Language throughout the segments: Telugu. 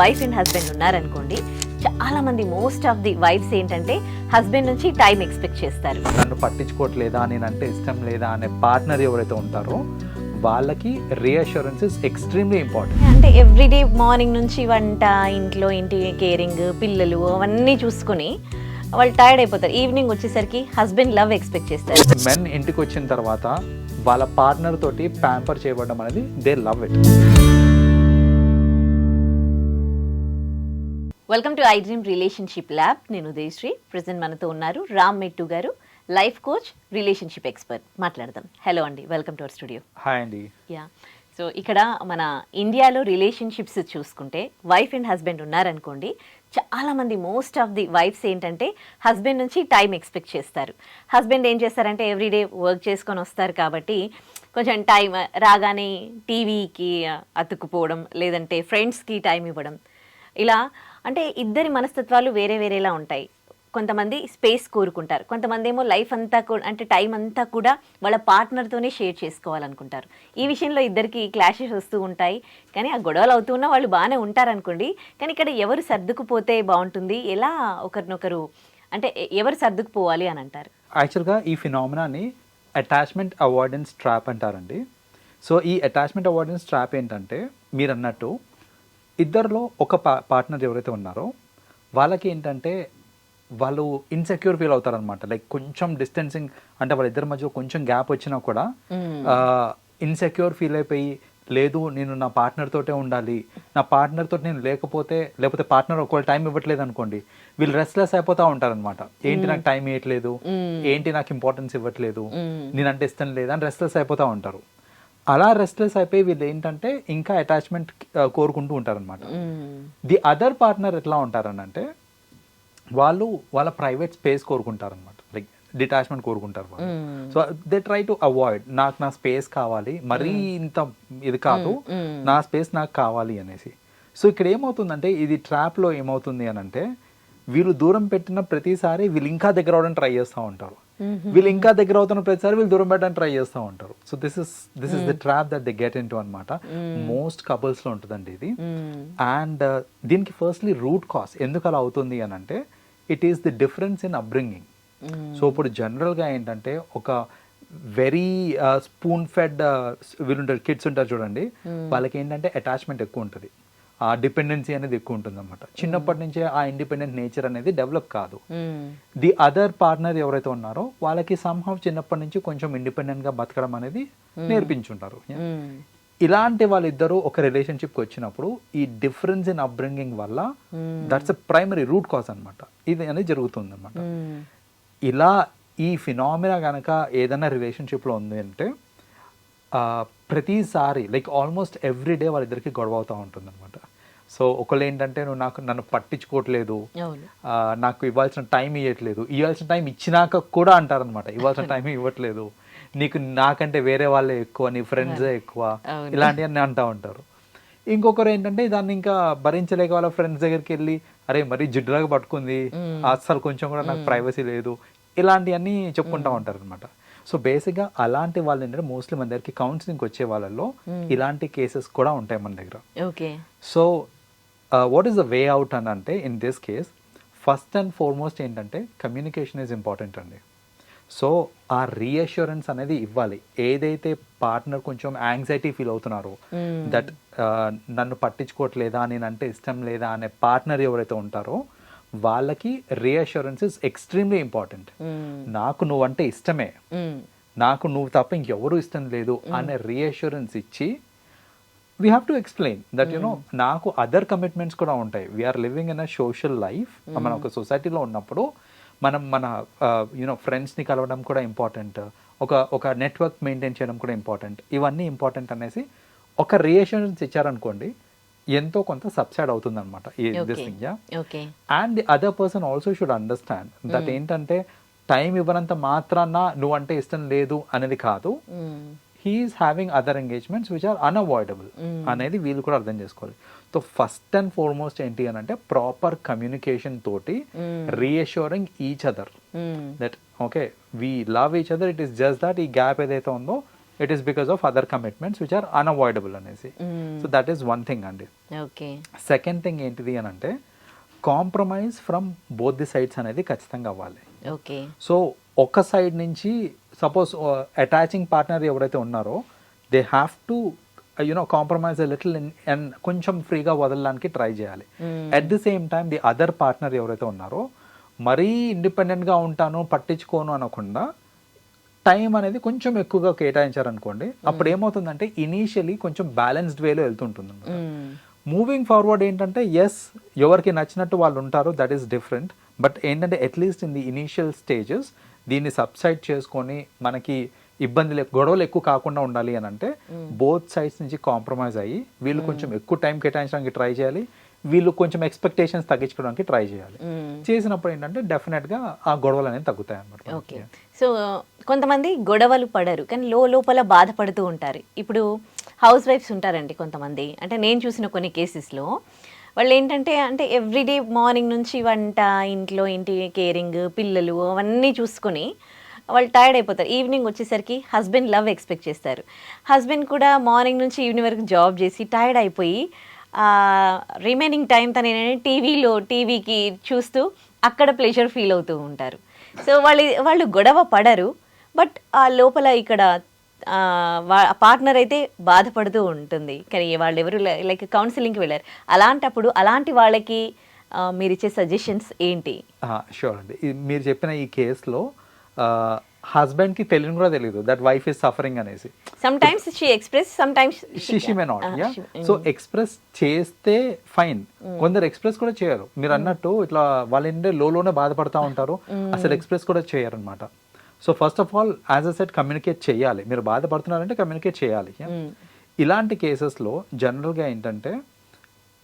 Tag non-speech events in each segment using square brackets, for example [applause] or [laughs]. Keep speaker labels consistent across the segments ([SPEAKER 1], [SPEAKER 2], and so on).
[SPEAKER 1] వైఫ్ అండ్ హస్బెండ్ ఉన్నారనుకోండి చాలా మంది మోస్ట్ ఆఫ్ ది వైఫ్స్ ఏంటంటే హస్బెండ్ నుంచి టైం ఎక్స్పెక్ట్ చేస్తారు.
[SPEAKER 2] నన్ను పట్టించుకోవట్లేదా నేనంటే ఇష్టం లేదా అనే పార్ట్నర్ ఎవరైతే ఉంటారో వాళ్ళకి రీఅష్యూరెన్స్ ఇస్ ఎక్స్ట్రీమ్లీ ఇంపార్టెంట్
[SPEAKER 1] అంటే ఎవ్రీడే మార్నింగ్ నుంచి వంట ఇంట్లో ఇంటి కేరింగ్ పిల్లలు అవన్నీ చూసుకుని వాళ్ళు టైర్డ్ అయిపోతారు. ఈవినింగ్ వచ్చేసరికి హస్బెండ్ లవ్ ఎక్స్పెక్ట్ చేస్తారు.
[SPEAKER 2] మెన్ ఇంటికి వచ్చిన తర్వాత వాళ్ళ పార్ట్నర్ తోటి ప్యాంపర్ చేయబడడం అనేది they love it
[SPEAKER 1] welcome to I dream relationship lab నేను ఉదయశ్రీ. ప్రజెంట్ మనతో ఉన్నారు రామ్ మెట్టు గారు లైఫ్ కోచ్ రిలేషన్షిప్ ఎక్స్పర్ట్ మాట్లాడదాం. హలో అండి. Welcome to our studio
[SPEAKER 2] hi అండి.
[SPEAKER 1] యా సో ఇక్కడ మన ఇండియాలో రిలేషన్షిప్స్ చూసుకుంటే వైఫ్ అండ్ హస్బెండ్ ఉన్నారనుకోండి చాలా మంది మోస్ట్ ఆఫ్ ది వైఫ్స్ ఏంటంటే హస్బెండ్ నుంచి టైం ఎక్స్పెక్ట్ చేస్తారు. హస్బెండ్ ఏం చేస్తారంటే ఎవ్రీడే వర్క్ చేసుకొని వస్తారు కాబట్టి కొంచెం టైం రాగానే టీవీకి అతుక్కుపోవడం లేదంటే ఫ్రెండ్స్కి టైం ఇవ్వడం. ఇలా అంటే ఇద్దరి మనస్తత్వాలు వేరే వేరేలా ఉంటాయి. కొంతమంది స్పేస్ కోరుకుంటారు. కొంతమంది ఏమో లైఫ్ అంతా కూడా అంటే టైం అంతా కూడా వాళ్ళ పార్ట్నర్తోనే షేర్ చేసుకోవాలనుకుంటారు. ఈ విషయంలో ఇద్దరికి క్లాషెస్ వస్తూ ఉంటాయి. కానీ ఆ గొడవలు అవుతున్నా వాళ్ళు బాగానే ఉంటారనుకోండి. కానీ ఇక్కడ ఎవరు సర్దుకుపోతే బాగుంటుంది? ఎలా ఒకరినొకరు అంటే ఎవరు సర్దుకుపోవాలి అని అంటారు?
[SPEAKER 2] యాక్చువల్గా ఈ ఫినామినాని అటాచ్మెంట్ అవార్డెన్స్ ట్రాప్ అంటారండి. సో ఈ అటాచ్మెంట్ అవార్డెన్స్ ట్రాప్ ఏంటంటే మీరు అన్నట్టు ఇద్దరిలో ఒక పా పార్ట్నర్ ఎవరైతే ఉన్నారో వాళ్ళకి ఏంటంటే వాళ్ళు ఇన్సెక్యూర్ ఫీల్ అవుతారనమాట లైక్ కొంచెం డిస్టెన్సింగ్ అంటే వాళ్ళిద్దరి మధ్య కొంచెం గ్యాప్ వచ్చినా కూడా ఇన్సెక్యూర్ ఫీల్ అయిపోయి లేదు నేను నా పార్ట్నర్ తోటే ఉండాలి. నా పార్ట్నర్ తోటి నేను లేకపోతే లేకపోతే పార్ట్నర్ ఒకవేళ టైం ఇవ్వట్లేదు అనుకోండి వీళ్ళు రెస్ట్లెస్ అయిపోతా ఉంటారనమాట ఏంటి నాకు టైం ఇవ్వట్లేదు ఏంటి నాకు ఇంపార్టెన్స్ ఇవ్వట్లేదు? నేనంటే ఇష్టం లేదా? అని రెస్ట్లెస్ అయిపోతా ఉంటారు. అలా రెస్ట్లెస్ అయిపోయి వీళ్ళు ఏంటంటే ఇంకా అటాచ్మెంట్ కోరుకుంటూ ఉంటారనమాట ది అదర్ పార్ట్నర్ ఎట్లా ఉంటారనంటే వాళ్ళు వాళ్ళ ప్రైవేట్ స్పేస్ కోరుకుంటారనమాట లైక్ డిటాచ్మెంట్ కోరుకుంటారు వాళ్ళు. So they try to avoid నాకు నా స్పేస్ కావాలి మరీ ఇంత ఇది కాదు నా స్పేస్ నాకు కావాలి అనేసి. సో ఇక్కడ ఏమవుతుందంటే ఇది ట్రాప్లో ఏమవుతుంది అని అంటే వీళ్ళు దూరం పెట్టిన ప్రతిసారి వీళ్ళు ఇంకా దగ్గర అవడానికి ట్రై చేస్తూ ఉంటారు. వీళ్ళు ఇంకా దగ్గర అవుతున్న ప్రతిసారి వీళ్ళు దూరం పెట్టడానికి ట్రై చేస్తూ ఉంటారు. So this is this is the trap that they get into అనమాట మోస్ట్ కపుల్స్లో ఉంటుందండి ఇది. అండ్ దీనికి ఫస్ట్లీ రూట్ కాస్ ఎందుకు అలా అవుతుంది అని అంటే it is the difference in upbringing so ఇప్పుడు జనరల్గా ఏంటంటే ఒక వెరీ స్పూన్ ఫెడ్ వీళ్ళు ఉంటారు కిడ్స్ ఉంటారు చూడండి. వాళ్ళకి ఏంటంటే అటాచ్మెంట్ ఎక్కువ ఉంటుంది. ఆ డిపెండెన్సీ అనేది ఎక్కువ ఉంటుంది అనమాట చిన్నప్పటి నుంచే ఆ ఇండిపెండెంట్ నేచర్ అనేది డెవలప్ కాదు. ది అదర్ పార్ట్నర్ ఎవరైతే ఉన్నారో వాళ్ళకి సంహవ్ చిన్నప్పటి నుంచి కొంచెం ఇండిపెండెంట్గా బతకడం అనేది నేర్పించుంటారు. ఇలాంటి వాళ్ళిద్దరూ ఒక రిలేషన్షిప్కి వచ్చినప్పుడు ఈ డిఫరెన్స్ ఇన్ అప్బ్రింగింగ్ వల్ల దట్స్ ప్రైమరీ రూట్ కాజ్ అన్నమాట. ఇది అనేది జరుగుతుంది అనమాట ఇలా ఈ ఫినామినా కనుక ఏదైనా రిలేషన్షిప్లో ఉంది అంటే ప్రతిసారి లైక్ ఆల్మోస్ట్ ఎవ్రీ డే వాళ్ళిద్దరికి గొడవ అవుతూ ఉంటుంది అనమాట సో ఒకళ్ళు ఏంటంటే నువ్వు నాకు నన్ను పట్టించుకోవట్లేదు. నాకు ఇవ్వాల్సిన టైం ఇవ్వట్లేదు ఇవ్వాల్సిన టైం ఇచ్చినాక కూడా అంటారనమాట ఇవ్వాల్సిన [laughs] టైం ఇవ్వట్లేదు. నీకు నాకంటే వేరే వాళ్ళే ఎక్కువ నీ ఫ్రెండ్సే ఎక్కువ. ఇలాంటివన్నీ అంటూ ఉంటారు. ఇంకొకరు ఏంటంటే దాన్ని ఇంకా భరించలేక వాళ్ళ ఫ్రెండ్స్ దగ్గరికి వెళ్ళి అరే మరీ జిడ్డులాగా పట్టుకుంది. అస్సలు కొంచెం కూడా నాకు ప్రైవసీ లేదు. ఇలాంటివన్నీ చెప్పుకుంటా ఉంటారు అనమాట సో బేసిక్గా అలాంటి వాళ్ళు ఏంటంటే మోస్ట్లీ మన దగ్గరికి కౌన్సిలింగ్కి వచ్చే వాళ్ళలో ఇలాంటి కేసెస్ కూడా ఉంటాయి మన దగ్గర.
[SPEAKER 1] Okay
[SPEAKER 2] so what is the way out అని అంటే in this case first and foremost ఏంటంటే కమ్యూనికేషన్ ఈజ్ ఇంపార్టెంట్ అండి. సో ఆ రీఅష్యూరెన్స్ అనేది ఇవ్వాలి. ఏదైతే పార్ట్నర్ కొంచెం యాంగ్జైటీ ఫీల్ అవుతున్నారో దట్ నన్ను పట్టించుకోవట్లేదా నేనంటే ఇష్టం లేదా అనే పార్ట్నర్ ఎవరైతే ఉంటారో వాళ్ళకి రీఅష్యూరెన్స్ ఇస్ ఎక్స్ట్రీమ్లీ ఇంపార్టెంట్ నాకు నువ్వంటే ఇష్టమే. నాకు నువ్వు తప్ప ఇంకెవరు ఇష్టం లేదు అనే రీఅష్యూరెన్స్ ఇచ్చి we have to explain that you know నాకు అదర్ కమిట్మెంట్స్ కూడా ఉంటాయి. We're living in a social life మన ఒక సొసైటీలో ఉన్నప్పుడు మనం మన యూనో ఫ్రెండ్స్ని కలవడం కూడా ఇంపార్టెంట్ ఒక ఒక నెట్వర్క్ మెయింటైన్ చేయడం కూడా ఇంపార్టెంట్ ఇవన్నీ ఇంపార్టెంట్ అనేసి ఒక రియేషన్స్ ఇచ్చారనుకోండి ఎంతో కొంత సబ్సైడ్ అవుతుంది అనమాట ఈ this thing yeah
[SPEAKER 1] okay
[SPEAKER 2] and the other person also should understand that ఏంటంటే టైం ఇవ్వనంత మాత్రాన నువ్వంటే ఇష్టం లేదు అనేది కాదు. He is having other engagements which are unavoidable అనేది వీళ్ళు కూడా అర్థం చేసుకోవాలి. సో ఫస్ట్ అండ్ ఫార్మోస్ట్ ఏంటి అని అంటే ప్రాపర్ కమ్యూనికేషన్ తోటి reassuring each other that okay we love each other it is just that ఈ గ్యాప్ ఏదైతే ఉందో it is because of other commitments which are unavoidable అనేసి. So that is one thing అండి.
[SPEAKER 1] ఓకే
[SPEAKER 2] సెకండ్ థింగ్ ఏంటిది అని అంటే compromise from both the sides అనేది ఖచ్చితంగా అవ్వాలి.
[SPEAKER 1] ఓకే
[SPEAKER 2] సో ఒక సైడ్ నుంచి సపోజ్ అటాచింగ్ పార్ట్నర్ ఎవరైతే ఉన్నారో they have to you know compromise little and కొంచెం ఫ్రీగా వదలడానికి ట్రై చేయాలి. At the same time the other partner ఎవరైతే ఉన్నారో మరీ ఇండిపెండెంట్గా ఉంటాను పట్టించుకోను అనకుండా టైం అనేది కొంచెం ఎక్కువగా కేటాయించారనుకోండి అప్పుడు ఏమవుతుందంటే ఇనీషియలీ కొంచెం బ్యాలెన్స్డ్ వేలో వెళ్తుంటుంది మూవింగ్ ఫార్వర్డ్ ఏంటంటే ఎస్ ఎవరికి నచ్చినట్టు వాళ్ళు ఉంటారు దట్ ఈస్ డిఫరెంట్ బట్ ఏంటంటే at least in the initial stages దీన్ని సబ్సైడ్ చేసుకొని మనకి ఇబ్బందులు గొడవలు ఎక్కువ కాకుండా ఉండాలి అని అంటే బోత్ సైడ్స్ నుంచి కాంప్రమైజ్ అయ్యి వీళ్ళు కొంచెం ఎక్కువ టైం కేటాయించడానికి ట్రై చేయాలి. వీళ్ళు కొంచెం ఎక్స్పెక్టేషన్స్ తగ్గించుకోవడానికి ట్రై చేయాలి. చేసినప్పుడు ఏంటంటే డెఫినెట్గా ఆ గొడవలు అనేది తగ్గుతాయి
[SPEAKER 1] ఓకే.
[SPEAKER 2] అన్నమాట
[SPEAKER 1] సో కొంతమంది గొడవలు పడరు కానీ లో లోపల బాధపడుతూ ఉంటారు. ఇప్పుడు హౌస్ వైఫ్స్ ఉంటారండి కొంతమంది. అంటే నేను చూసిన కొన్ని కేసెస్లో వాళ్ళు ఏంటంటే అంటే ఎవ్రీడే మార్నింగ్ నుంచి వంట ఇంట్లో ఇంటి కేరింగ్ పిల్లలు అవన్నీ చూసుకొని వాళ్ళు టైర్డ్ అయిపోతారు. ఈవినింగ్ వచ్చేసరికి హస్బెండ్ లవ్ ఎక్స్పెక్ట్ చేస్తారు. హస్బెండ్ కూడా మార్నింగ్ నుంచి ఈవినింగ్ వరకు జాబ్ చేసి టైర్డ్ అయిపోయి రిమైనింగ్ టైం తను ఏంటంటే టీవీలో టీవీకి చూస్తూ అక్కడ ప్లెజర్ ఫీల్ అవుతూ ఉంటారు. సో వాళ్ళు వాళ్ళు గొడవ పడరు బట్ ఆ లోపల ఇక్కడ పార్ట్నర్ అయితే బాధపడుతూ ఉంటుంది. కానీ వాళ్ళు ఎవరు లైక్ కౌన్సిలింగ్కి వెళ్ళారు. అలాంటప్పుడు అలాంటి వాళ్ళకి మీరు ఇచ్చే సజెషన్స్ ఏంటి?
[SPEAKER 2] షూర్ అండి. మీరు చెప్పిన ఈ కేసులో హస్బెండ్కి తెలియని కూడా తెలియదు దట్ వైఫ్ ఇస్ సఫరింగ్ అనేసి.
[SPEAKER 1] Sometimes she express sometimes
[SPEAKER 2] she she may not yeah so express చేస్తే ఫైన్ కొందరు ఎక్స్ప్రెస్ కూడా చేయరు. మీరు అన్నట్టు ఇట్లా వాళ్ళ ఏంటంటే లోనే బాధపడతా ఉంటారు. అసలు ఎక్స్ప్రెస్ కూడా చేయరు అనమాట so first of all as a set communicate చేయాలి. మీరు బాధపడుతున్నారంటే కమ్యూనికేట్ చేయాలి? ఇలాంటి కేసెస్లో జనరల్గా ఏంటంటే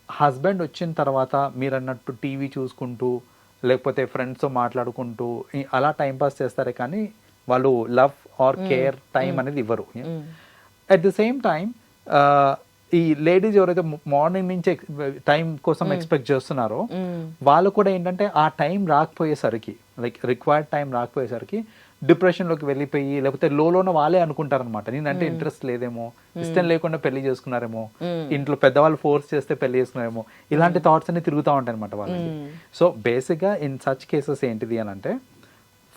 [SPEAKER 2] హస్బెండ్ వచ్చిన తర్వాత మీరు అన్నట్టు టీవీ చూసుకుంటూ లేకపోతే ఫ్రెండ్స్తో మాట్లాడుకుంటూ అలా టైం పాస్ చేస్తారే కానీ వాళ్ళు లవ్ ఆర్ కేర్ టైం అనేది ఇవ్వరు. అట్ ది సేమ్ టైం ఈ లేడీస్ ఎవరైతే మార్నింగ్ నుంచి టైం కోసం ఎక్స్పెక్ట్ చేస్తున్నారో వాళ్ళు కూడా ఏంటంటే ఆ టైం రాకపోయేసరికి లైక్ రిక్వైర్డ్ టైం రాకపోయేసరికి డిప్రెషన్లోకి వెళ్ళిపోయి లేకపోతే లోన వాళ్ళే అనుకుంటారనమాట నేనంటే ఇంట్రెస్ట్ లేదేమో ఇష్టం లేకుండా పెళ్ళి చేసుకున్నారేమో ఇంట్లో పెద్దవాళ్ళు ఫోర్స్ చేస్తే పెళ్ళి చేసుకున్నారేమో ఇలాంటి థాట్స్ అన్ని తిరుగుతూ ఉంటాయి అనమాట వాళ్ళకి సో బేసిక్గా ఇన్ సచ్ కేసెస్ ఏంటిది అని అంటే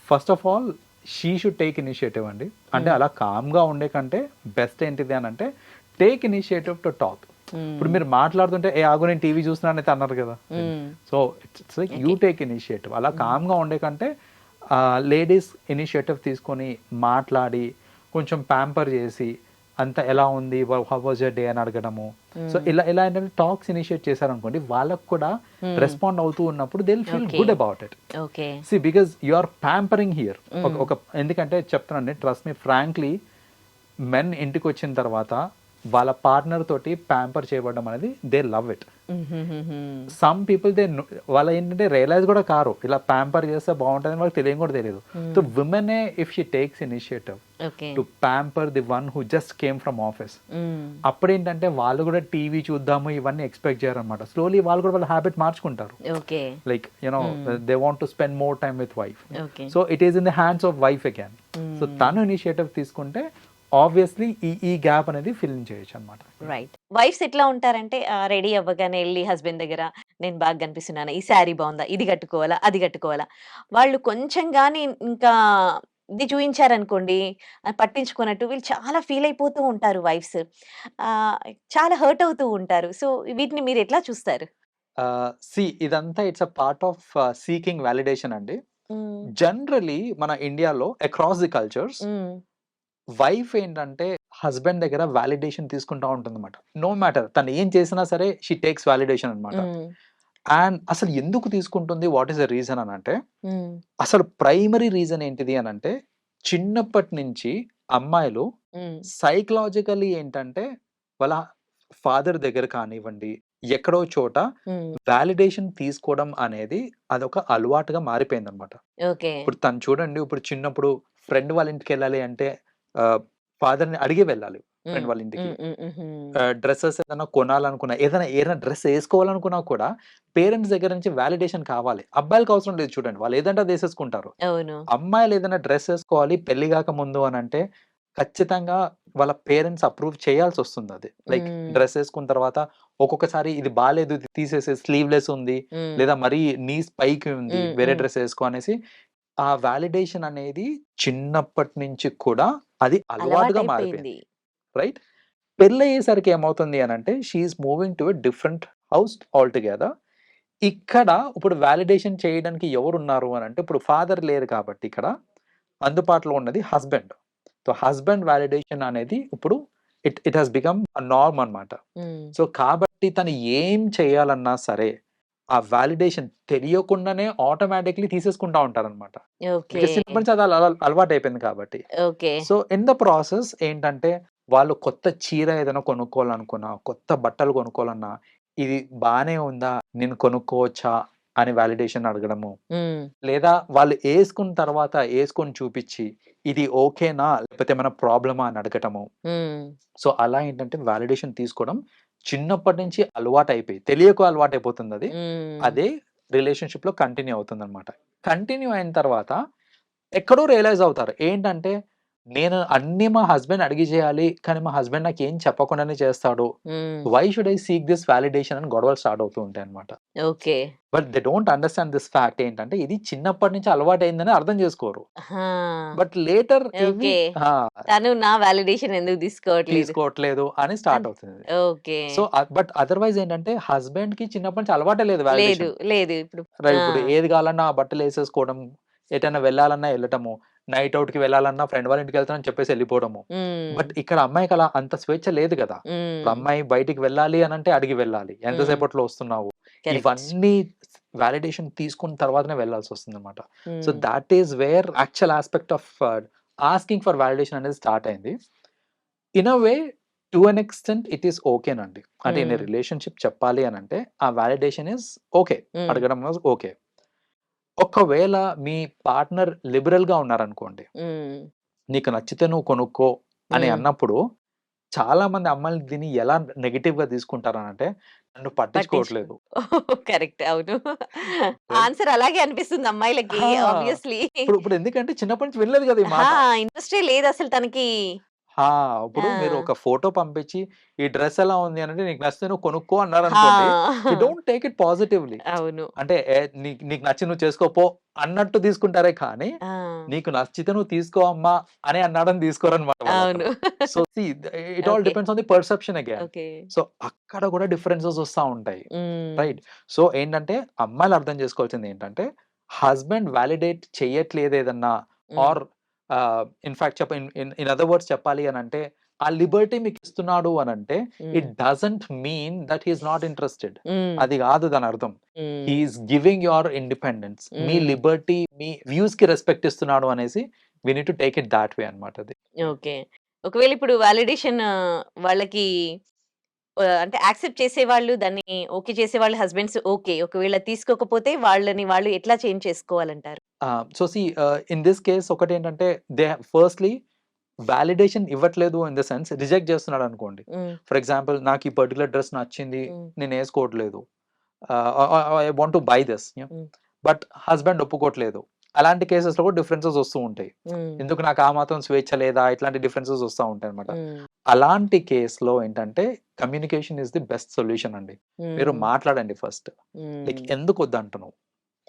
[SPEAKER 2] first of all she should take initiative అండి. అంటే అలా కామ్గా ఉండే కంటే బెస్ట్ ఏంటిది అని అంటే టేక్ ఇనిషియేటివ్ టు టాక్ ఇప్పుడు మీరు మాట్లాడుతుంటే ఏ ఆగు నేను టీవీ చూస్తున్నాను అయితే అన్నారు కదా. So it's like you take initiative అలా కామ్గా ఉండే కంటే లేడీస్ ఇనిషియేటివ్ తీసుకొని మాట్లాడి కొంచెం ప్యాంపర్ చేసి అంత ఎలా ఉంది? హౌ వాజ్ డే అని అడగడము. సో ఇలా ఇలా ఏంటంటే టాక్స్ ఇనిషియేట్ చేశారనుకోండి వాళ్ళకు కూడా రెస్పాండ్ అవుతూ ఉన్నప్పుడు they feel. Good about it
[SPEAKER 1] okay
[SPEAKER 2] see because you are pampering here ఒక ఎందుకంటే చెప్తున్నాను ట్రస్ట్ మీ ఫ్రాంక్లీ మెన్ ఇంటికి వచ్చిన తర్వాత వాళ్ళ పార్ట్నర్ తోటి ప్యాంపర్ చేయబడడం అనేది they love it some people they వాళ్ళ ఏంటంటే రియలైజ్ కూడా కారు. ఇలా ప్యాంపర్ చేస్తే బాగుంటుంది వాళ్ళకి తెలియని కూడా తెలియదు. So విమెనే if she takes initiative to pamper the one who just came from office అప్పుడు ఏంటంటే వాళ్ళు కూడా టీవీ చూద్దాము ఇవన్నీ ఎక్స్పెక్ట్ చేయరన్నమాట. స్లోలీ వాళ్ళు కూడా వాళ్ళ హ్యాబిట్ మార్చుకుంటారు. Like you know they want to spend more time with wife so it is in the hands of wife again so తను ఇనిషియేటివ్ తీసుకుంటే ఆబ్వియస్లీ ఈ ఈ గ్యాప్ అనేది ఫిల్ చేయొచ్చు అనమాట
[SPEAKER 1] రైట్ వైఫ్స్ ఎట్లా ఉంటారంటే రెడీ అవ్వగానే వెళ్ళి హస్బెండ్ దగ్గర నేను బాగా కనిపిస్తున్నాను. ఈ శారీ బాగుందా? ఇది కట్టుకోవాలా? అది కట్టుకోవాలా? వాళ్ళు కొంచెం కానీ ఇంకా ఇది చూపించారనుకోండి పట్టించుకున్నట్టు వీళ్ళు చాలా ఫీల్ అయిపోతూ ఉంటారు వైఫ్స్ చాలా హర్ట్ అవుతూ ఉంటారు. సో వీటిని మీరు ఎట్లా చూస్తారు?
[SPEAKER 2] సి ఇదంతా it's a part of seeking validation అండి. జనరలీ మన ఇండియాలో అక్రాస్ ది కల్చర్స్ వైఫ్ ఏంటంటే హస్బెండ్ దగ్గర వ్యాలిడేషన్ తీసుకుంటా ఉంటుంది అనమాట నో మ్యాటర్ తను ఏం చేసినా సరే షీ టేక్స్ వ్యాలిడేషన్ అనమాట అండ్ అసలు ఎందుకు తీసుకుంటుంది వాట్ ఈస్ ద రీజన్ అని అంటే అసలు ప్రైమరీ రీజన్ ఏంటిది అని అంటే చిన్నప్పటి నుంచి అమ్మాయిలు సైకలాజికలీ ఏంటంటే వాళ్ళ ఫాదర్ దగ్గర కానివ్వండి ఎక్కడో చోట వ్యాలిడేషన్ తీసుకోవడం అనేది అదొక అలవాటుగా మారిపోయింది అనమాట ఇప్పుడు తను చూడండి ఇప్పుడు చిన్నప్పుడు ఫ్రెండ్ వాళ్ళ ఇంటికి వెళ్ళాలి అంటే ఫాదర్ని అడిగి వెళ్ళాలి ఫ్రెండ్ వాళ్ళ ఇంటికి. డ్రెస్సెస్ ఏదైనా కొనాలనుకున్నా ఏదైనా ఏదైనా డ్రెస్ వేసుకోవాలనుకున్నా కూడా పేరెంట్స్ దగ్గర నుంచి వ్యాలిడేషన్ కావాలి. అబ్బాయిలకు అవసరం లేదు చూడండి వాళ్ళు ఏదంటే అది వేసేసుకుంటారు. అమ్మాయిలు ఏదైనా డ్రెస్ వేసుకోవాలి పెళ్ళి కాక ముందు అని అంటే ఖచ్చితంగా వాళ్ళ పేరెంట్స్ అప్రూవ్ చేయాల్సి వస్తుంది అది. లైక్. డ్రెస్ వేసుకున్న తర్వాత ఒక్కొక్కసారి ఇది బాగాలేదు ఇది తీసేసే స్లీవ్లెస్ ఉంది లేదా మరీ నీస్ పైకి ఉంది వేరే. డ్రెస్ వేసుకో అనేసి ఆ వాలిడేషన్ అనేది చిన్నప్పటి నుంచి కూడా అది అలవాటుగా మారిపోయింది. రైట్? పెళ్ళయ్యేసరికి ఏమవుతుంది అని అంటే she is moving to different house all together ఇక్కడ ఇప్పుడు వాలిడేషన్ చేయడానికి ఎవరు ఉన్నారు అని అంటే ఇప్పుడు ఫాదర్ లేరు కాబట్టి ఇక్కడ అందుబాటులో ఉన్నది హస్బెండ్. సో హస్బెండ్ వాలిడేషన్ అనేది ఇప్పుడు it it has become norm అన్నమాట.
[SPEAKER 1] ఉమ్,
[SPEAKER 2] సో కాబట్టి తను ఏం చేయాలన్నా సరే ఆ వాలిడేషన్ తెలియకుండానే ఆటోమేటిక్లీ తీసేసుకుంటా చిన్నప్పటి నుంచి అది అల- అలవాటు అయిపోయింది కాబట్టి. సో ఇన్ ద ప్రాసెస్ ఏంటంటే వాళ్ళు కొత్త చీర ఏదైనా కొనుక్కోవాలనుకున్నా కొత్త బట్టలు కొనుక్కోవాలన్నా ఇది బానే ఉందా? నేను కొనుక్కోవచ్చా? అని వాలిడేషన్ అడగడము. లేదా వాళ్ళు వేసుకున్న తర్వాత వేసుకొని చూపించి ఇది ఓకేనా? లేకపోతే ఏమైనా ప్రాబ్లమా? అని అడగటము. సో అలా ఏంటంటే వాలిడేషన్ తీసుకోవడం చిన్నప్పటి నుంచి అలవాటు అయిపోయి తెలియక అలవాటు అయిపోతుంది అది అదే రిలేషన్షిప్లో కంటిన్యూ అవుతుంది అనమాట కంటిన్యూ అయిన తర్వాత ఎక్కడో రియలైజ్ అవుతారు. ఏంటంటే నేను అన్ని మా హస్బెండ్ అడిగి చేయాలి కానీ మా హస్బెండ్ నాకు ఏం చెప్పకుండానే చేస్తాడు. Why should I seek this validation అని గొడవలు స్టార్ట్ అవుతూ ఉంటాయి అనమాట
[SPEAKER 1] okay.
[SPEAKER 2] But they don't understand this fact ఏంటంటే ఇది చిన్నప్పటి నుంచి అలవాటు అయిందని అర్థం చేసుకోరు. But later.
[SPEAKER 1] తను నా వాలిడేషన్ ఎందుకు తీసుకోవట్లేదు?
[SPEAKER 2] తీసుకోవట్లేదు అని స్టార్ట్ అవుతుంది.
[SPEAKER 1] ఓకే.
[SPEAKER 2] సో బట్ అదర్వైజ్ ఏంటంటే హస్బెండ్కి చిన్నప్పటి నుంచి అలవాటే లేదు
[SPEAKER 1] లేదు ఇప్పుడు.
[SPEAKER 2] ఏది కావాలన్నా ఆ బట్టలు వేసేసుకోవడం ఎటైనా వెళ్ళాలన్నా వెళ్ళటము. నైట్ అవుట్కి వెళ్ళాలన్నా ఫ్రెండ్ వాళ్ళ ఇంటికి వెళ్తానని చెప్పేసి వెళ్ళిపోవడము. బట్ ఇక్కడ అమ్మాయికి అలా అంత స్వేచ్ఛ లేదు కదా. అమ్మాయి బయటికి వెళ్ళాలి అని అంటే అడిగి వెళ్ళాలి. ఎంతసేపట్లో వస్తున్నావు. ఇవన్నీ వాలిడేషన్ తీసుకున్న తర్వాతనే వెళ్ళాల్సి వస్తుంది అనమాట so that is where actual aspect of asking for validation అనేది స్టార్ట్ అయింది. In a way to an extent it is ఓకేనండి అంటే ఇన్
[SPEAKER 1] Hmm.
[SPEAKER 2] రిలేషన్షిప్ చెప్పాలి అని అంటే ఆ వాలిడేషన్ ఇస్ ఓకే అడగడం ఓకే ఒకవేళ మీ పార్ట్నర్ లిబరల్గా ఉన్నారనుకోండి నీకు నచ్చితే నువ్వు కొనుక్కో అని అన్నప్పుడు చాలా మంది అమ్మాయిలు దీన్ని ఎలా నెగిటివ్గా తీసుకుంటారు అని అంటే నన్ను పట్టించుకోవట్లేదు. [laughs]
[SPEAKER 1] కరెక్ట్. అవును. ఆన్సర్ అలాగే అనిపిస్తుంది అమ్మాయిలకి. ఆబ్వియస్లీ.
[SPEAKER 2] ఇప్పుడు ఇప్పుడు ఎందుకంటే చిన్నప్పటి నుంచి వినలేదు కదా
[SPEAKER 1] ఇంట్రెస్టే లేదు అసలు తనకి.
[SPEAKER 2] హా, ఇప్పుడు మీరు. ఒక ఫోటో పంపించి ఈ డ్రెస్ ఎలా ఉంది? అని అంటే నీకు నచ్చితే నువ్వు కొనుక్కో అన్నారు అనుకోండి. You don't take it positively.
[SPEAKER 1] అవును.
[SPEAKER 2] అంటే ఏ, నీకు నీకు నచ్చి నువ్వు చేసుకోపో అన్నట్టు తీసుకుంటారే కానీ
[SPEAKER 1] ఆ,
[SPEAKER 2] నీకు నచ్చితే నువ్వు తీసుకో అమ్మా అని అన్నాడని తీసుకోరనమాట
[SPEAKER 1] అవును.
[SPEAKER 2] So it all. Depends on the perception again.
[SPEAKER 1] Okay.
[SPEAKER 2] So అక్కడ కూడా డిఫరెన్సెస్ వస్తూ ఉంటాయి. రైట్. సో ఏంటంటే అమ్మాయిలు అర్థం చేసుకోవాల్సింది ఏంటంటే హస్బెండ్ వ్యాలిడేట్ చేయట్లేదు ఏదన్నా ఆర్ ఇన్ఫాక్ట్ చెప్ప ఇన్ అదర్ వర్డ్స్ చెప్పాలి అని అంటే ఆ లిబర్టీ మీకు ఇస్తున్నాడు అని అంటే it doesn't mean that he's not interested అది కాదు దాని అర్థం. He is giving your independence me
[SPEAKER 1] Mm.
[SPEAKER 2] Liberty మీ వ్యూస్కి రెస్పెక్ట్ ఇస్తున్నాడు అనేసి we need to take it that way అనమాట అది.
[SPEAKER 1] ఓకే. ఒకవేళ ఇప్పుడు వాలిడేషన్ వాళ్ళకి అంటే యాక్సెప్ట్ చేసేవాళ్ళు దాన్ని ఓకే చేసేవాళ్ళు హస్బెండ్స్ ఓకే. ఒకవేళ తీసుకోకపోతే వాళ్ళని వాళ్ళు ఎట్లా change చేసుకోవాలంటారు?
[SPEAKER 2] So see in this case ఒకటి ఏంటంటే దే ఫస్ట్లీ వాలిడేషన్ ఇవ్వట్లేదు ఇన్ ద సెన్స్ రిజెక్ట్ చేస్తున్నాడు అనుకోండి. ఫర్ ఎగ్జాంపుల్ నాకు ఈ పర్టికులర్ డ్రెస్ నచ్చింది నేను వేసుకోవట్లేదు. I want to buy this. But husband ఒప్పుకోవట్లేదు అలాంటి కేసెస్లో కూడా డిఫరెన్సెస్ వస్తూ ఉంటాయి. ఎందుకు నాకు ఆ మాత్రం స్వేచ్ఛ లేదా? ఇట్లాంటి డిఫరెన్సెస్ వస్తూ ఉంటాయి అనమాట అలాంటి కేసులో ఏంటంటే communication is the best solution అండి. మీరు మాట్లాడండి ఫస్ట్. లైక్ ఎందుకు వద్దంటున్నావు?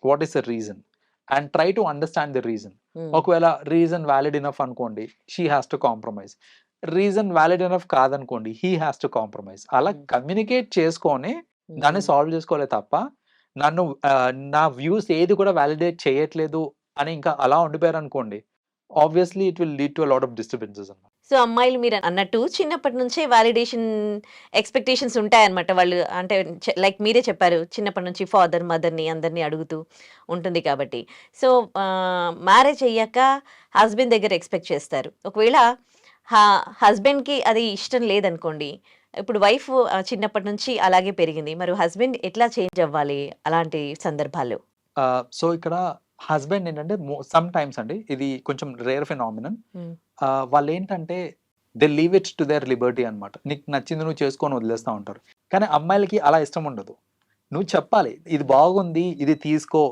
[SPEAKER 2] What is the reason? And try to understand the reason. ఒకవేళ రీజన్ వ్యాలిడ్ ఇనఫ్ అనుకోండి she has to compromise. Reason valid enough కాదనుకోండి he has to compromise. అలా. కమ్యూనికేట్ చేసుకొని దాన్ని సాల్వ్ చేసుకోలే తప్ప నన్ను నా వ్యూస్ ఏది కూడా వ్యాలిడేట్ చేయట్లేదు అని ఇంకా అలా ఉండిపోయారు అనుకోండి obviously it will lead to lot of disturbances అన్నమాట.
[SPEAKER 1] సో అమ్మాయిలు మీరు అన్నట్టు చిన్నప్పటి నుంచే వాలిడేషన్ ఎక్స్పెక్టేషన్స్ ఉంటాయన్నమాట వాళ్ళు. అంటే లైక్ మీరే చెప్పారు చిన్నప్పటి నుంచి ఫాదర్ మదర్ని అందరినీ అడుగుతూ ఉంటుంది కాబట్టి. సో మ్యారేజ్ అయ్యాక హస్బెండ్ దగ్గర ఎక్స్పెక్ట్ చేస్తారు. ఒకవేళ హస్బెండ్కి అది ఇష్టం లేదనుకోండి ఇప్పుడు వైఫ్ చిన్నప్పటి నుంచి అలాగే పెరిగింది. మరి హస్బెండ్ ఎట్లా చేంజ్ అవ్వాలి అలాంటి సందర్భాల్లో?
[SPEAKER 2] సో ఇక్కడ హస్బెండ్ ఏంటంటే సమ్ టైమ్స్ అండి ఇది కొంచెం రేర్ ఫినామినన్. వాళ్ళు ఏంటంటే they leave it to their liberty అనమాట నీకు నచ్చింది నువ్వు చేసుకొని వదిలేస్తూ ఉంటారు. కానీ అమ్మాయిలకి అలా ఇష్టం ఉండదు. నువ్వు చెప్పాలి ఇది బాగుంది ఇది తీసుకో.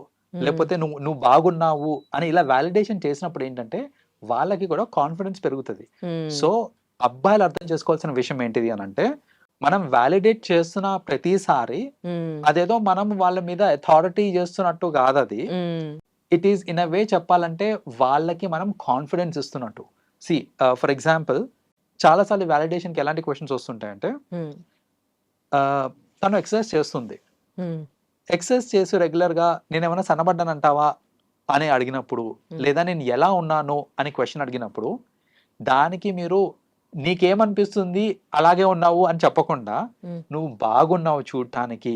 [SPEAKER 2] లేకపోతే నువ్వు నువ్వు బాగున్నావు అని ఇలా వాలిడేషన్ చేసినప్పుడు ఏంటంటే వాళ్ళకి కూడా కాన్ఫిడెన్స్ పెరుగుతుంది. సో అబ్బాయిలు అర్థం చేసుకోవాల్సిన విషయం ఏంటిది అని అంటే మనం వ్యాలిడేట్ చేస్తున్న ప్రతిసారి. అదేదో మనం వాళ్ళ మీద అథారిటీ చేస్తున్నట్టు కాదు అది. It is in a way చెప్పాలంటే వాళ్ళకి మనం కాన్ఫిడెన్స్ ఇస్తున్నట్టు. సి ఫర్ ఎగ్జాంపుల్ చాలాసార్లు వ్యాలిడేషన్కి ఎలాంటి క్వశ్చన్స్ వస్తుంటాయంటే uh, తను ఎక్సర్సైజ్ చేస్తుంది. ఎక్సర్సైజ్ చేసి రెగ్యులర్గా నేను ఏమైనా సన్నబడ్డానంటావా అని అడిగినప్పుడు
[SPEAKER 1] Hmm.
[SPEAKER 2] లేదా నేను ఎలా ఉన్నాను అని క్వశ్చన్ అడిగినప్పుడు దానికి మీరు నీకేమనిపిస్తుంది అలాగే ఉన్నావు అని చెప్పకుండా. నువ్వు బాగున్నావు చూడటానికి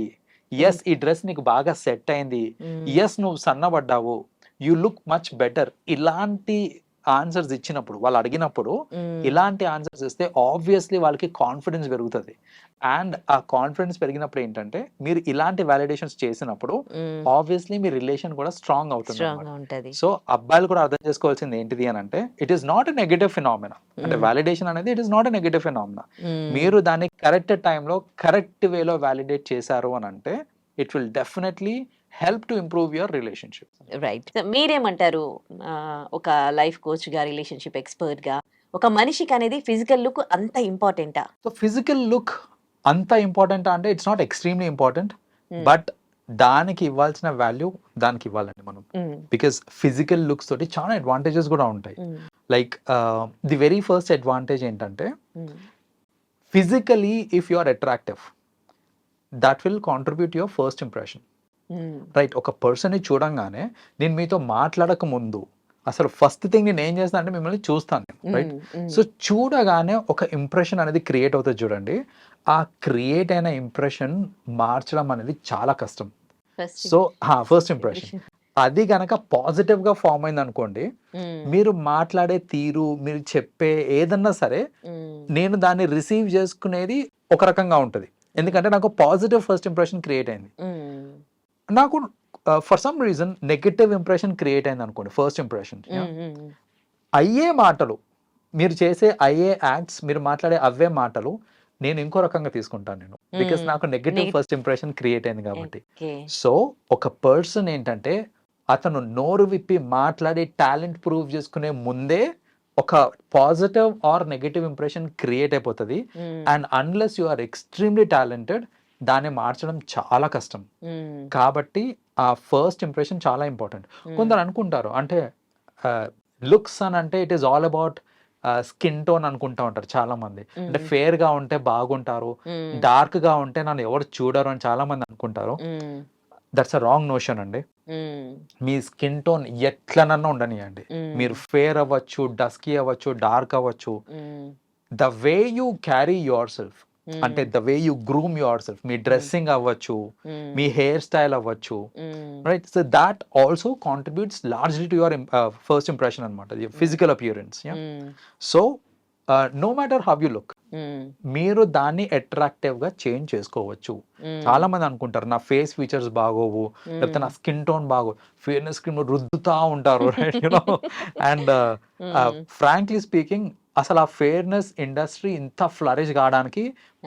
[SPEAKER 2] ఎస్ ఈ డ్రెస్ నీకు బాగా సెట్ అయింది. ఎస్ నువ్వు సన్నబడ్డావు యు లుక్ మచ్ బెటర్ ఇలాంటి ఆన్సర్స్ ఇచ్చినప్పుడు వాళ్ళు అడిగినప్పుడు. ఇలాంటి ఆన్సర్స్ ఇస్తే ఆబ్వియస్లీ వాళ్ళకి కాన్ఫిడెన్స్ పెరుగుతుంది అండ్ ఆ కాన్ఫిడెన్స్ పెరిగినప్పుడు ఏంటంటే మీరు ఇలాంటి వ్యాలిడేషన్స్ చేసినప్పుడు. ఆబ్వియస్లీ మీ రిలేషన్ కూడా స్ట్రాంగ్ అవుతుంది సో అబ్బాయిలు కూడా అర్థం చేసుకోవాల్సింది ఏంటిది అని అంటే it is not a negative phenomena అంటే. వ్యాలిడేషన్ అనేది it is not a negative phenomena. మీరు దాన్ని కరెక్ట్ టైంలో కరెక్ట్ వేలో వ్యాలిడేట్ చేశారు అని అంటే it will definitely help to improve your relationship
[SPEAKER 1] right మీరేమంటారు? ఒక లైఫ్ కోచ్గా రిలేషన్షిప్ ఎక్స్పర్ట్గా ఒక మనిషికి అనేది ఫిజికల్ లుక్ అంత ఇంపార్టెంటా
[SPEAKER 2] సో ఫిజికల్ లుక్ అంత ఇంపార్టెంట్ అంటే it's not extremely important. But దానికి ఇవ్వాల్సిన వాల్యూ దానికి ఇవ్వాలండి మనం. బికాస్ ఫిజికల్ లుక్స్ తోటి చాలా అడ్వాంటేజెస్ కూడా ఉంటాయి. Like the very first advantage ఏంటంటే physically if you are attractive that will contribute your first impression right ఒక పర్సన్ని చూడంగానే నేను మీతో మాట్లాడక ముందు అసలు ఫస్ట్ థింగ్ నేను ఏం చేస్తాను అంటే మిమ్మల్ని చూస్తాను రైట్ సో చూడగానే ఒక ఇంప్రెషన్ అనేది క్రియేట్ అవుతుంది చూడండి. ఆ క్రియేట్ అయిన ఇంప్రెషన్ మార్చడం అనేది చాలా కష్టం. సో ఫస్ట్ ఇంప్రెషన్ అది గనక పాజిటివ్గా ఫామ్ అయింది అనుకోండి మీరు మాట్లాడే తీరు మీరు చెప్పే ఏదన్నా సరే నేను దాన్ని రిసీవ్ చేసుకునేది ఒక రకంగా ఉంటుంది. ఎందుకంటే నాకు పాజిటివ్ ఫస్ట్ ఇంప్రెషన్ క్రియేట్ అయింది. నాకు for some reason negative impression create అయింది అనుకోండి ఫస్ట్ ఇంప్రెషన్ అయ్యే మాటలు మీరు చేసే అయ్యే యాక్ట్స్ మీరు మాట్లాడే అవే మాటలు నేను ఇంకో రకంగా తీసుకుంటాను నేను. బికాస్. నాకు నెగటివ్ ఫస్ట్ ఇంప్రెషన్ క్రియేట్ అయింది కాబట్టి. సో ఒక పర్సన్ ఏంటంటే అతను నోరు విప్పి మాట్లాడి టాలెంట్ ప్రూవ్ చేసుకునే ముందే ఒక positive or negative impression create అయిపోతుంది. And unless you are extremely talented దాన్ని మార్చడం చాలా కష్టం. కాబట్టి ఆ ఫస్ట్ ఇంప్రెషన్ చాలా ఇంపార్టెంట్. కొందరు అనుకుంటారు అంటే లుక్స్ అని అంటే it is all about skin tone అనుకుంటా ఉంటారు చాలా మంది అంటే ఫేర్గా ఉంటే బాగుంటారు డార్క్గా ఉంటే నన్ను ఎవరు చూడరు అని చాలా మంది అనుకుంటారు దట్స్ అ రాంగ్ నోషన్ అండి. మీ స్కిన్ టోన్ ఎట్లనన్నా ఉండనియండి. మీరు ఫేర్ అవ్వచ్చు డస్కీ అవ్వచ్చు డార్క్ అవ్వచ్చు. The way you carry yourself అంటే the way you groom yourself. Me dressing అవ్వచ్చు మీ హెయిర్ స్టైల్ అవ్వచ్చు right? So that also contributes largely to your first impression అనమాట physical appearance so no matter how you look. మీరు దాన్ని అట్రాక్టివ్గా చేంజ్ చేసుకోవచ్చు. చాలా మంది అనుకుంటారు నా ఫేస్ ఫీచర్స్ బాగోవు లేకపోతే నా స్కిన్ టోన్ బాగో ఫేర్నెస్ క్రీమ్ రుద్దుతా ఉంటారు [laughs] [laughs] అండ్ ఫ్రాంక్లీ స్పీకింగ్ అసలు ఆ ఫేర్నెస్ ఇండస్ట్రీ ఇంత ఫ్లరిష్ కావడానికి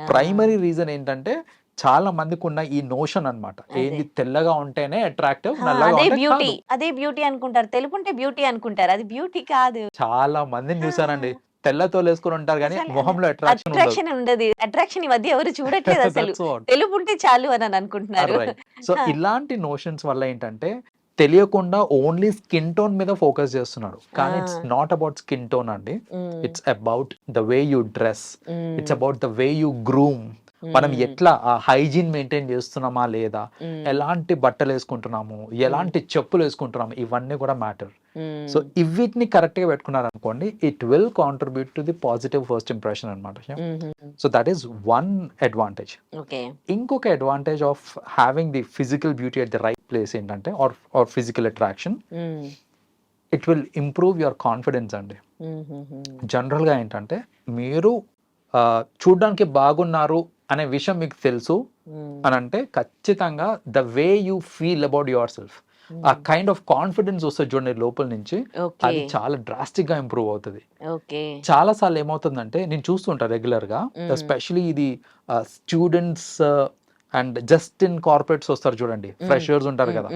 [SPEAKER 2] ప్రైమరీ రీజన్ ఏంటంటే చాలా మందికి ఉన్న ఈ నోషన్ అన్నమాట.
[SPEAKER 1] అదే.
[SPEAKER 2] ఏంది తెల్లగా ఉంటేనే అట్రాక్టివ్
[SPEAKER 1] అదే
[SPEAKER 2] ఉంటే
[SPEAKER 1] బ్యూటీ. అదే బ్యూటీ అనుకుంటారు. తెలుపుంటే బ్యూటీ అనుకుంటారు. అది బ్యూటీ కాదు.
[SPEAKER 2] చాలా మందిని చూసానండి తెల్లతో వేసుకుని ఉంటారు కానీ మొహంలో అట్రాక్షన్ ఉండదు.
[SPEAKER 1] అట్రాక్షన్ ఉండదు. అట్రాక్షన్ ఈ మధ్య ఎవరు చూడట్లేదు [laughs] అసలు. తెలుపు ఉంటే చాలు అని అని అనుకుంటున్నారు.
[SPEAKER 2] సో. ఇలాంటి నోషన్స్ వల్ల ఏంటంటే తెలియకుండా ఓన్లీ స్కిన్ టోన్ మీద ఫోకస్ చేస్తున్నారు కానీ it's. Not about skin tone అండి. It's about the way you dress it's about the way you groom మనం ఎట్లా ఆ హైజీన్ మెయింటైన్ చేస్తున్నామా లేదా? ఎలాంటి బట్టలు వేసుకుంటున్నాము? ఎలాంటి చెప్పులు వేసుకుంటున్నాము? ఇవన్నీ కూడా మ్యాటర్ సో ఇవిటిని కరెక్ట్గా పెట్టుకున్నారు అనుకోండి it will contribute to the positive first impression అనమాట. So that is one advantage
[SPEAKER 1] okay
[SPEAKER 2] ఇంకొక advantage of having the physical beauty at the right place ఏంటంటే or or physical attraction it will improve your confidence అండి.
[SPEAKER 1] Mm, mm, mm.
[SPEAKER 2] జనరల్గా ఏంటంటే మీరు చూడ్డానికి బాగున్నారు అనే విషయం మీకు తెలుసు
[SPEAKER 1] Mm,
[SPEAKER 2] అని అంటే ఖచ్చితంగా the way you feel about yourself ఆ కైండ్ ఆఫ్ కాన్ఫిడెన్స్ వస్తుంది చూడండి లోపల నుంచి. అది చాలా డ్రాస్టిక్గా ఇంప్రూవ్ అవుతుంది చాలా సార్లు ఏమవుతుందంటే నేను చూస్తుంటా
[SPEAKER 1] రెగ్యులర్గా.
[SPEAKER 2] ఎస్పెషలీ ఇది students and just in corporates వస్తారు చూడండి. ఫ్రెషర్స్ ఉంటారు కదా.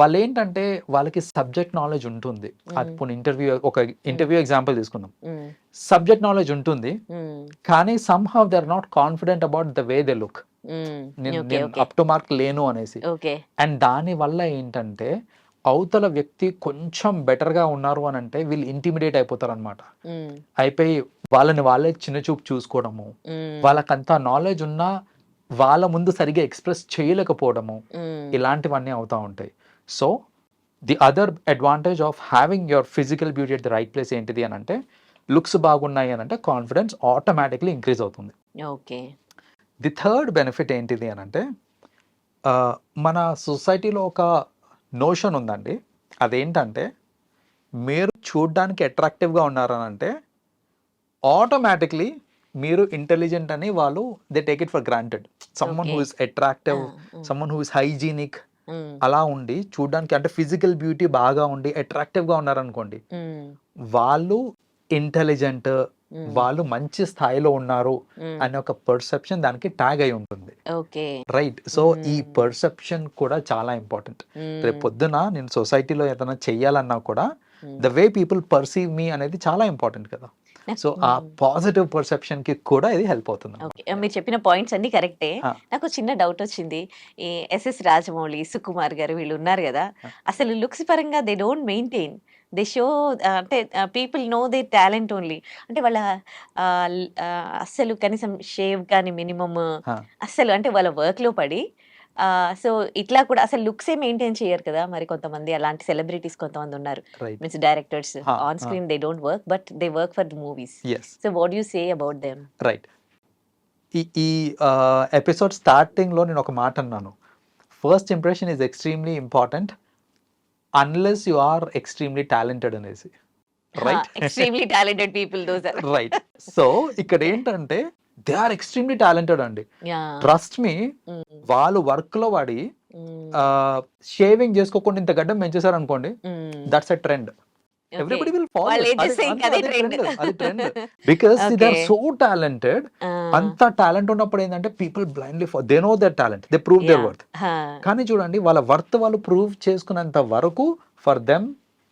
[SPEAKER 2] వాళ్ళు ఏంటంటే వాళ్ళకి సబ్జెక్ట్ నాలెడ్జ్ ఉంటుంది. ఇప్పుడు ఇంటర్వ్యూ ఒక ఇంటర్వ్యూ ఎగ్జాంపుల్ తీసుకుందాం. సబ్జెక్ట్ నాలెడ్జ్ ఉంటుంది. కానీ somehow they are not confident about the way they look నేను అప్ టు మార్క్ లేను అనేసి. అండ్ దాని వల్ల ఏంటంటే అవతల వ్యక్తి కొంచెం better గా ఉన్నారు అని అంటే వీళ్ళు ఇంటిమిడేట్ అయిపోతారు అనమాట అయిపోయి వాళ్ళని వాళ్ళే చిన్న చూపు చూసుకోవడము వాళ్ళకంత నాలెడ్జ్ ఉన్నా వాళ్ళ ముందు సరిగా ఎక్స్ప్రెస్ చేయలేకపోవడము ఇలాంటివన్నీ అవుతూ ఉంటాయి. So the other advantage of having your physical beauty at the right place ఏంటిది అని అంటే లుక్స్ బాగున్నాయి అని అంటే కాన్ఫిడెన్స్ ఆటోమేటిక్లీ ఇంక్రీజ్ అవుతుంది.
[SPEAKER 1] ఓకే.
[SPEAKER 2] ది థర్డ్ బెనిఫిట్ ఏంటిది అని అంటే మన సొసైటీలో ఒక నోషన్ ఉందండి. అదేంటంటే మీరు చూడ్డానికి అట్రాక్టివ్గా ఉన్నారని అంటే ఆటోమేటిక్లీ మీరు ఇంటెలిజెంట్ అని వాళ్ళు they take it for granted. Someone who. Is attractive someone who is hygienic అలా ఉండి చూడ్డానికి అంటే ఫిజికల్ బ్యూటీ బాగా ఉండి అట్రాక్టివ్గా ఉన్నారనుకోండి వాళ్ళు ఇంటెలిజెంట్ వాళ్ళు మంచి స్థాయిలో ఉన్నారు అనే ఒక పర్సెప్షన్ దానికి ట్యాగ్ అయి ఉంటుంది. రైట్ సో ఈ పర్సెప్షన్ కూడా చాలా ఇంపార్టెంట్ రేపు పొద్దున నేను సొసైటీలో ఏదైనా చెయ్యాలన్నా కూడా ద వే పీపుల్ పర్సీవ్ మీ అనేది చాలా ఇంపార్టెంట్ కదా. సో ఆ పాజిటివ్ పర్సెప్షన్కి కూడా ఇది హెల్ప్ అవుతుంది
[SPEAKER 1] ఓకే. మీరు చెప్పిన పాయింట్స్ అన్ని కరెక్టే. నాకు చిన్న డౌట్ వచ్చింది. ఈ ఎస్ఎస్ రాజమౌళి సుకుమార్ గారు వీళ్ళు ఉన్నారు కదా. అసలు లుక్స్ పరంగా they don't maintain they show అంటే people know they talent only. అంటే వాళ్ళ అస్సలు కనీసం షేవ్ కానీ మినిమమ్. అస్సలు అంటే వాళ్ళ వర్క్లో పడి సో ఇట్లా కూడా అసలు లుక్స్ ఏ మెయింటైన్ చేయరు కదా మరి కొంతమంది అలాంటి సెలబ్రిటీస్ కొంతమంది ఉన్నారు. Means directors on. Screen they don't work but they work for the movies. So what you say about them?
[SPEAKER 2] Right ఈ ఈ ఎపిసోడ్ స్టార్టింగ్లో నేను ఒక మాట అన్నాను. First impression is extremely important. Unless you are extremely talented అనేసి. Right
[SPEAKER 1] extremely talented people those are
[SPEAKER 2] right so ఇక్కడ ఏంటంటే దే ఆర్ ఎక్స్ట్రీమ్లీ టాలెంటెడ్ అండి. ట్రస్ట్ మీ వాళ్ళు వర్క్లో వాడి షేవింగ్ చేసుకోకుండా ఇంత గడ్డం పెంచేశారు అనుకోండి that's a trend everybody will
[SPEAKER 1] ఇంకా అదే
[SPEAKER 2] trend because they are. So talented అంత టాలెంట్ ఉన్నప్పుడు ఏంటంటే people blindly they know their talent they prove their worth కానీ చూడండి వాళ్ళ వర్త్ వాళ్ళు ప్రూవ్ చేసుకున్నంత వరకు for them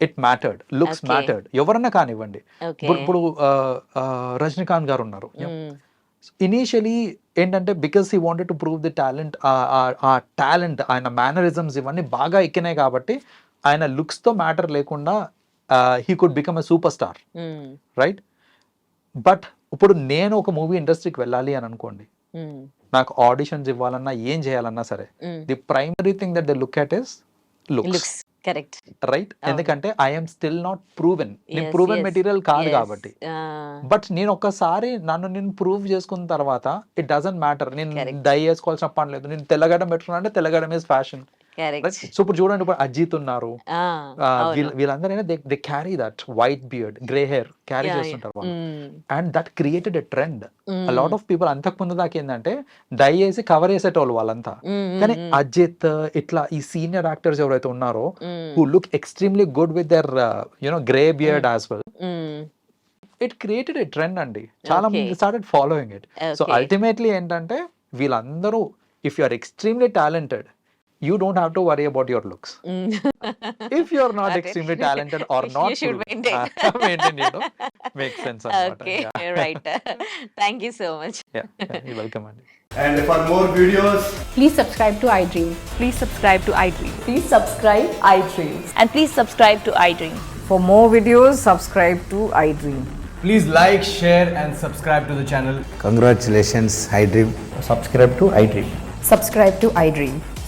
[SPEAKER 2] it mattered looks. Mattered ఎవరన్నా కానివ్వండి. ఇప్పుడు ఇప్పుడు రజనీకాంత్ గారు ఉన్నారు. ఇనీషియలీ ఏంటంటే because he wanted to prove the talent ఆ టాలెంట్ ఆయన మేనరిజమ్స్ ఇవన్నీ బాగా ఎక్కినాయి కాబట్టి ఆయన లుక్స్తో మ్యాటర్ లేకుండా he could become a super star right but ఇప్పుడు నేను ఒక మూవీ ఇండస్ట్రీకి వెళ్ళాలి అని అనుకోండి నాకు ఆడిషన్స్ ఇవ్వాలన్నా ఏం చేయాలన్నా సరే the primary thing that the look at is looks
[SPEAKER 1] correct
[SPEAKER 2] right ఎందుకంటే ఐఎమ్ స్టిల్ నాట్ ప్రూవెన్ నేను ప్రూవెన్ మెటీరియల్ కాదు కాబట్టి. బట్ నేను ఒక్కసారి నన్ను నేను ప్రూవ్ చేసుకున్న తర్వాత ఇట్ డజంట్ మ్యాటర్ నేను. డై వేసుకోవాల్సిన పని లేదు. నేను తెల్లగడం పెట్టుకున్నా అంటే తెల్లగడం ఇస్ ఫ్యాషన్ సో ఇప్పుడు చూడండి ఇప్పుడు అజిత్ ఉన్నారు. ఆ, వీళ్ళ- వీళ్ళందరూ they they carry that white beard grey hair carry చేస్తుంటారు వాళ్ళు. And that created a trend lot of people అంతకు ముందు దాకా ఏంటంటే డై వేసి కవర్ చేసేటోళ్ళు వాళ్ళంతా. కానీ అజిత్ ఇట్లా ఈ సీనియర్ యాక్టర్స్ ఎవరైతే ఉన్నారో who look extremely good with their you know grey beard as well it created a trend అండి. చాలా. మంది started following it so. Ultimately ఏంటంటే వీళ్ళందరూ if you are extremely talented you don't have to worry about your looks. Mm. [laughs] if you're not
[SPEAKER 1] extremely
[SPEAKER 2] talented or [laughs] not,
[SPEAKER 1] you should maintain.
[SPEAKER 2] Uh, [laughs] maintain you know,
[SPEAKER 1] makes sense. Okay, yeah. right. Thank
[SPEAKER 2] you so much. Yeah, yeah you're welcome. Andy.
[SPEAKER 3] And for more videos,
[SPEAKER 4] please subscribe to iDream.
[SPEAKER 5] Please subscribe to iDream.
[SPEAKER 4] Please subscribe iDream.
[SPEAKER 5] And please subscribe to iDream.
[SPEAKER 6] For more videos, subscribe to iDream.
[SPEAKER 3] Please like, share, and subscribe to the channel.
[SPEAKER 7] Congratulations, iDream.
[SPEAKER 3] Subscribe to iDream.
[SPEAKER 4] Subscribe to iDream.